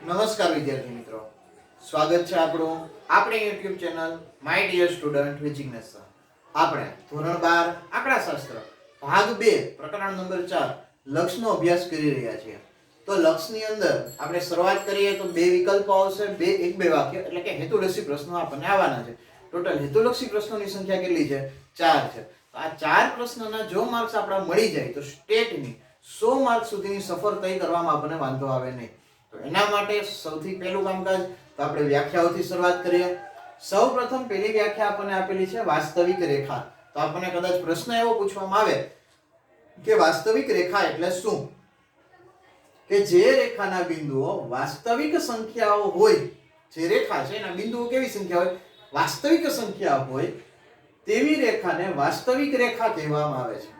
નમસ્કાર વિદ્યાર્થી મિત્રો. સ્વાગત છે આપણું આપણી YouTube channel my dear student વિજિગ્નેસ આપણે ધોરણ બાર આંકડાશાસ્ત્ર ભાગ બે પ્રકરણ નંબર ચાર લક્ષનો અભ્યાસ કરી રહ્યા છીએ. તો લક્ષની અંદર આપણે શરૂઆત કરીએ તો બે વિકલ્પો આવશે, બે એક બે વાક્ય, એટલે કે હેતુલક્ષી પ્રશ્નો આપણને આવવાના છે. ટોટલ હેતુલક્ષી પ્રશ્નોની સંખ્યા કેટલી છે? ચાર છે. તો આ ચાર પ્રશ્નોના જો માર્ક્સ આપણા મળી જાય તો સ્ટેટની સો માર્ક સુધીની સફર તય કરવામાં આપણને વાંધો આવે નહીં. તો એના માટે સૌથી પહેલું કામકાજ તો આપણે વ્યાખ્યાઓથી શરૂઆત કરીએ. સૌ પ્રથમ પહેલી વ્યાખ્યા આપણને આપેલી છે વાસ્તવિક રેખા. તો આપણને કદાચ પ્રશ્ન એવો પૂછવામાં આવે કે વાસ્તવિક રેખા એટલે શું? કે જે રેખાના બિંદુઓ વાસ્તવિક સંખ્યાઓ હોય, જે રેખા છે એના બિંદુઓ કેવી સંખ્યા હોય? વાસ્તવિક સંખ્યા હોય તેવી રેખાને વાસ્તવિક રેખા કહેવામાં આવે છે.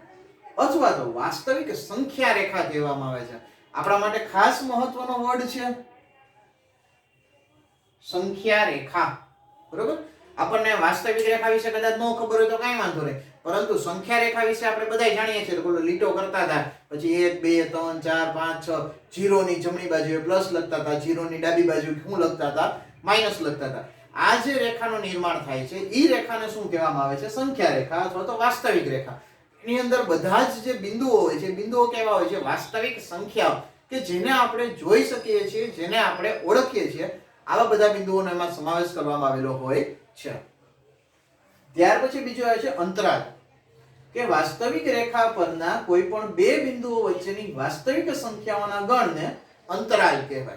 અથવા તો વાસ્તવિક સંખ્યા રેખા કહેવામાં આવે છે. આપણા માટે ખાસ મહત્વનો વર્ડ છે સંખ્યા રેખા. બરોબર? આપણને વાસ્તવિક રેખા વિશે કદાચ ન ખબર હોય તો કઈ વાંધો નહીં. પરંતુ સંખ્યા રેખા વિશે આપણે બધા જાણીએ છીએ. બોલો લીટો કરતા હતા. પછી એક, બે, ત્રણ, ચાર, પાંચ, છ, જીરોની જમણી બાજુએ પ્લસ લખતા હતા. જીરોની ડાબી બાજુ શું લખતા હતા? માઇનસ લખતા હતા. આ જે રેખાનું નિર્માણ થાય છે એ રેખાને શું કહેવામાં આવે છે? સંખ્યા રેખા અથવા તો વાસ્તવિક રેખા. એની અંદર બધા જ જે બિંદુઓ હોય છે, બિંદુઓ કેવા હોય છે? વાસ્તવિક સંખ્યાઓ. કે જેને આપણે જોઈ શકીએ છીએ, જેને આપણે ઓળખીએ છીએ, આવા બધા બિંદુઓનો એમાં સમાવેશ કરવામાં આવેલો હોય છે. ત્યાર પછી બીજો આવે છે અંતરાલ. કે વાસ્તવિક રેખા પરના કોઈ પણ બે બિંદુઓ વચ્ચેની વાસ્તવિક સંખ્યાઓના ગણને અંતરાલ કહેવાય.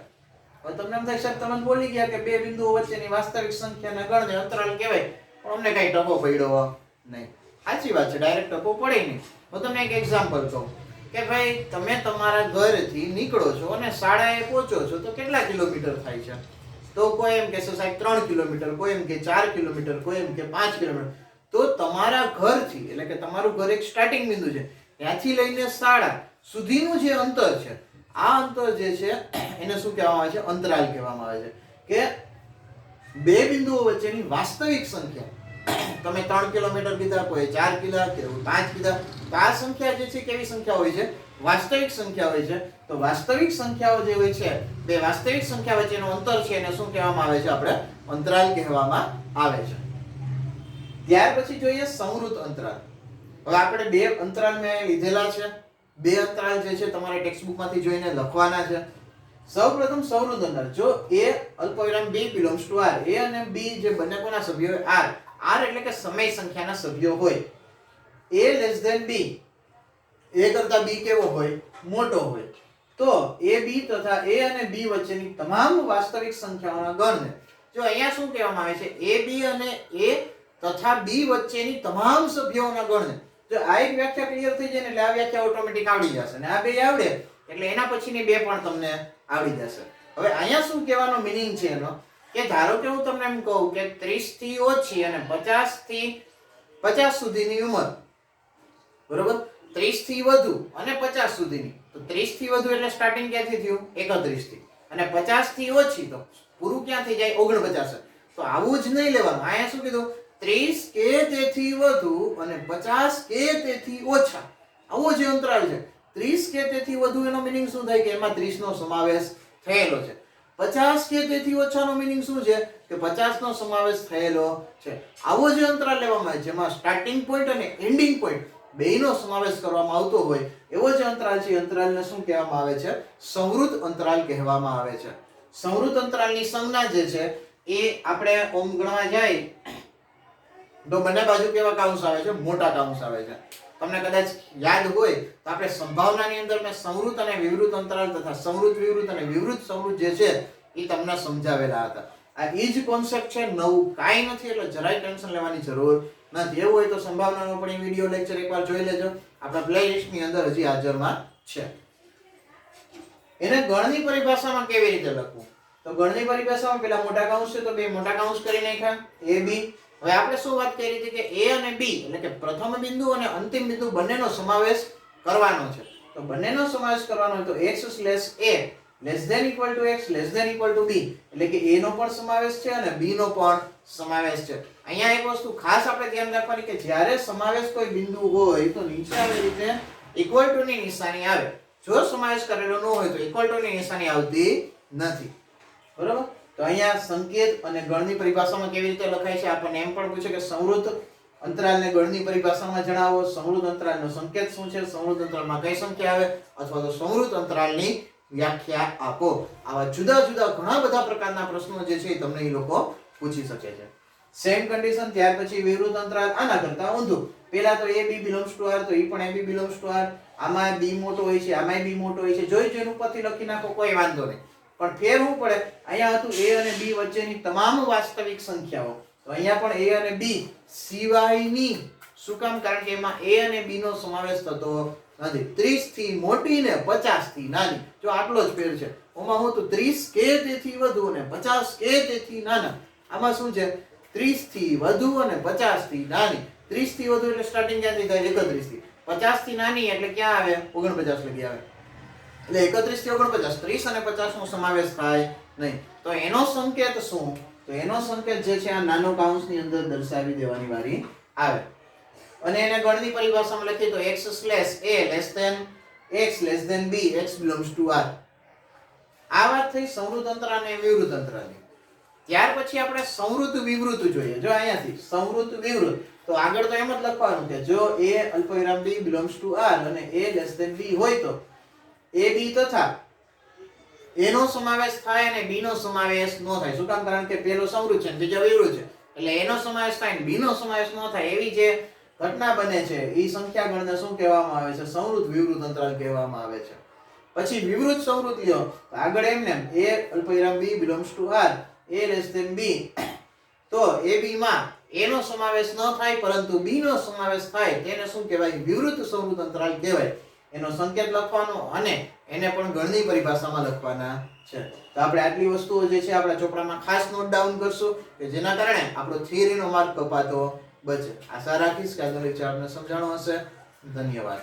હવે તમને એમ થાય, સાહેબ, તમે બોલી ગયા કે બે બિંદુઓ વચ્ચેની વાસ્તવિક સંખ્યાના ગણને અંતરાલ કહેવાય. પણ અમને કઈ ટકો પડ્યો નહીં. સાચી વાત છે ડાયરેક્ટ ટકો પડે નહીં. હું તમને એક એક્ઝામ્પલ કહું. કે ભાઈ, તમે તમારા ઘરથી નીકળો છો અને શાળાએ પહોંચો છો, તો કેટલા કિલોમીટર થાય છે? તો કોઈ એમ કહેશે, સાહેબ, ત્રણ કિલોમીટર, કોઈ એમ કે ચાર કિલોમીટર, કોઈ એમ કે પાંચ કિલોમીટર. તો તમારા ઘરથી, એટલે કે તમારું ઘર એક સ્ટાર્ટિંગ બિંદુ છે, ત્યાંથી લઈને શાળા સુધીનું જે અંતર છે, આ અંતર જે છે, એને શું કહેવામાં આવે છે? અંતરાલ કહેવામાં આવે છે. કે બે બિંદુઓ વચ્ચેની વાસ્તવિક સંખ્યા તમે ત્રણ કિલોમીટર કીધા, કોઈ ચાર કીધા કે પાંચ કીધા, તો આ સંખ્યા જે છે, કેવી સંખ્યા હોય છે? વાસ્તવિક સંખ્યા હોય છે. તો વાસ્તવિક સંખ્યાઓ જે હોય છે, બે વાસ્તવિક સંખ્યા વચ્ચેનું અંતર છે, એને શું કહેવામાં આવે છે? આપણે અંતરાલ કહેવામાં આવે છે. ત્યાર પછી જોઈએ સંવૃત અંતરાલ. હવે આપણે બે અંતરાલ મેં લીધેલા છે. બે અંતરાલ જે છે, તમારે ટેક્સ્ટમાંથી જોઈને લખવાના છે. સૌપ્રથમ સંવૃત અંતર જો એ અલ્પવિરામ B belongs to R A અને બી જે બંને કોના સભ્યો આર આર એટલે કે સમય સંખ્યાના સભ્યો હોય. એ લેસ ધેન બી એ કરતા બી કેવો હોય? મોટો હોય. તો એ બી તથા એ અને બી વચ્ચેની તમામ વાસ્તવિક સંખ્યાઓના ગણને. જો અહીંયા શું કહેવામાં આવે છે? એ બી અને એ તથા બી વચ્ચેની તમામ સભ્યોના ગણને. જો આ એક વ્યાખ્યા ક્લિયર થઈ જાય ને એટલે આ વ્યાખ્યા ઓટોમેટિક આવડી જશે અને આ બે આવડે. એટલે એના પછીની બે પણ તમને આવડી જશે. હવે અહીંયા શું કહેવાનો મિનિંગ છે એનો? કે ધારો કે હું તમને એમ કહું કે 30 થી ઓછી અને 50 થી 50 સુધીની ઉંમર. બરોબર? 30 થી વધુ અને 50 સુધીની. તો 30 થી વધુ એટલે સ્ટાર્ટિંગ ક્યાંથી થયું? 31 થી અને 50 થી ઓછી તો પૂરું ક્યાંથી જાય? 49 તો આવું જ નહીં લેવાનું. અહીંયા શું કીધું? 30 કે તેથી વધુ અને 50 કે તેથી ઓછા. આવો જે અંતરાલ છે. 30 કે તેથી વધુ એનો મીનિંગ શું થાય? કે એમાં 30 નો સમાવેશ થયેલો છે. 50 કે તેથી ઓછાનો મીનિંગ શું છે? કે 50 નો સમાવેશ થયેલો છે. આવો જે અંતરાલ લેવામાં આવે જેમાં સ્ટાર્ટિંગ પોઈન્ટ અને એન્ડિંગ પોઈન્ટ બેયનો સમાવેશ કરવામાં આવતો હોય એવો જે અંતરાલ છે. અંતરાલને શું કહેવામાં આવે છે? સંવૃત અંતરાલ કહેવામાં આવે છે. સંવૃત અંતરાલની સંજ્ઞા જે છે, એ આપણે ઓમ ગણવા જાય તો બંને બાજુ કેવા કાઉન્સ આવે છે? મોટા કાઉન્સ આવે છે. તમને કદાચ યાદ હોય, તો આપણે સંભાવનાની અંદર મેં સંવૃત અને વિવૃત અંતરાલ તથા સંવૃત વિવૃત અને વિવૃત સંવૃત જે છે, એ તમને સમજાવેલા હતા. આ એ જ કોન્સેપ્ટ છે, નવું કાંઈ નથી, એટલે જરાય ટેન્શન લેવાની જરૂર નથી. એવું હોય તો સંભાવનાનો પણ એ વીડિયો લેક્ચર એકવાર જોઈ લેજો. આપણા પ્લેલિસ્ટની અંદર હજી હાજરમાં છે. એને ગણની પરિભાષામાં કેવી રીતે લખવું? તો ગણની પરિભાષામાં પેલા મોટા કાઉન્સ છે, તો બે મોટા કાઉન્સ કરી નાખ્યા. એ બી હવે આપણે શું વાત કરી હતી કે એ અને બી એટલે કે પ્રથમ બિંદુ અને અંતિમ બિંદુ બંનેનો સમાવેશ કરવાનો છે. તો બંનેનો સમાવેશ કરવાનો હોય તો x slash a less than equal to x less than equal to b, એટલે કે a નો પણ સમાવેશ છે અને b નો પણ સમાવેશ છે. અહીંયા એક વસ્તુ ખાસ આપણે ધ્યાન રાખવાની કે જ્યારે સમાવેશ કોઈ બિંદુ હોય તો નીચે આવી રીતે ઇક્વલ ટુ ની નિશાની આવે. જો સમાવેશ કરેલો ન હોય તો ઇક્વલ ટુ ની નિશાની આવતી નથી. બરોબર? તો અહીંયા સંકેત અને ગણની પરિભાષામાં કેવી રીતે લખાય છે? આપણને એમ પણ પૂછે કે સંવૃત અંતરાલને ગણની પરિભાષામાં જણાવો. સંવૃત અંતરાલનો સંકેત શું છે? સંવૃત અંતરાલમાં કઈ સંખ્યા આવે? અથવા તો સંવૃત અંતરાલની વ્યાખ્યા આપો. આવા જુદા જુદા ઘણા બધા પ્રકારના પ્રશ્નો જે છે એ તમને એ લોકો પૂછી શકે છે. સેમ કન્ડિશન ત્યાર પછી વિરુદ્ધ અંતરાલ આના કરતા ઊંધું. પેલા તો A B belongs to R તો એ પણ A B belongs to R આમાં બી મોટો હોય છે આમાં બી મોટો હોય છે. જોઈ જોઈને ઉપરથી લખી નાખો, કોઈ વાંધો નહીં. પણ ફેર પડે. અહીંયા હતું એ અને બી વચ્ચેની તમામ વાસ્તવિક સંખ્યાઓ. તો અહીંયા પણ એ અને બી સિવાયની શું કામ? કારણ કે એમાં એ અને બી નો સમાવેશ થતો નથી. 30 થી મોટી ને 50 થી નાની. જો આટલો જ ફેર છે. ઓમાં હું તો 30 કે તેથી વધુ અને 50 કે તેથી નાના. આમાં શું છે? 30 થી વધુ અને 50 થી નાની. 30 થી વધુ એટલે સ્ટાર્ટિંગ ક્યાંથી થાય? 31 થી 50 થી નાની એટલે ક્યાં આવે? 49 લગી આવે. એટલે એકત્રીસથી ઓગણપચાસ, ત્રીસ અને પચાસ નો સમાવેશ થાય નહીં. તો એનો સંકેત શું? તો એનો સંકેત જે છે આ નાનો કાઉન્સની અંદર દર્શાવી દેવાની વારી આવે. અને એને ગણની પરિભાષામાં લખીએ તો x slash a less than x less than b, x belongs to r. આ વાત થઈ સમૃદ્ધ અંતર અને વિવૃત અંતરની ત્યાર પછી આપણે સંવૃત વિવૃત જોઈએ. જો અહીંયાથી સંવૃત વિવૃત તો આગળ તો એમ જ લખવાનું કે જો a અલ્પવિરામ b બિલોંગ્સ ટુ r અને a લેસ ધેન b હોય તો એ બી તથા. એનો સમાવેશ થાય અને બી નો સમાવેશ ન થાય. શું કામ? કારણ કે પેલો સમૃદ્ધ છે બીજો વિવૃત છે. એટલે એનો સમાવેશ થાય બી નો સમાવેશ ન થાય એવી જે ઘટના બને છે, એ સંખ્યા ગણને શું કહેવામાં આવે છે? સંવૃત વિવૃત અંતરાલ કહેવામાં આવે છે. પછી વિવૃત સંવૃત લ્યો. આગળ એમને એમ એ અલ્પવિરામ B belongs to R. A less than B તો એ બી માં એનો સમાવેશ ન થાય, પરંતુ બી નો સમાવેશ થાય. તેને શું કહેવાય? વિવૃત સંવૃત અંતરાલ કહેવાય. એનો સંકેત લખવાનો અને એને પણ ગણની પરિભાષામાં લખવાના છે. તો આપણે આટલી વસ્તુઓ જે છે આપણા ચોપડામાં ખાસ નોટ ડાઉન કરશું કે જેના કારણે આપણો થિયરીનો માર્ક કપાતો બચે. આશા રાખીશ કે આજનો લેક્ચર સમજાણો હશે. ધન્યવાદ.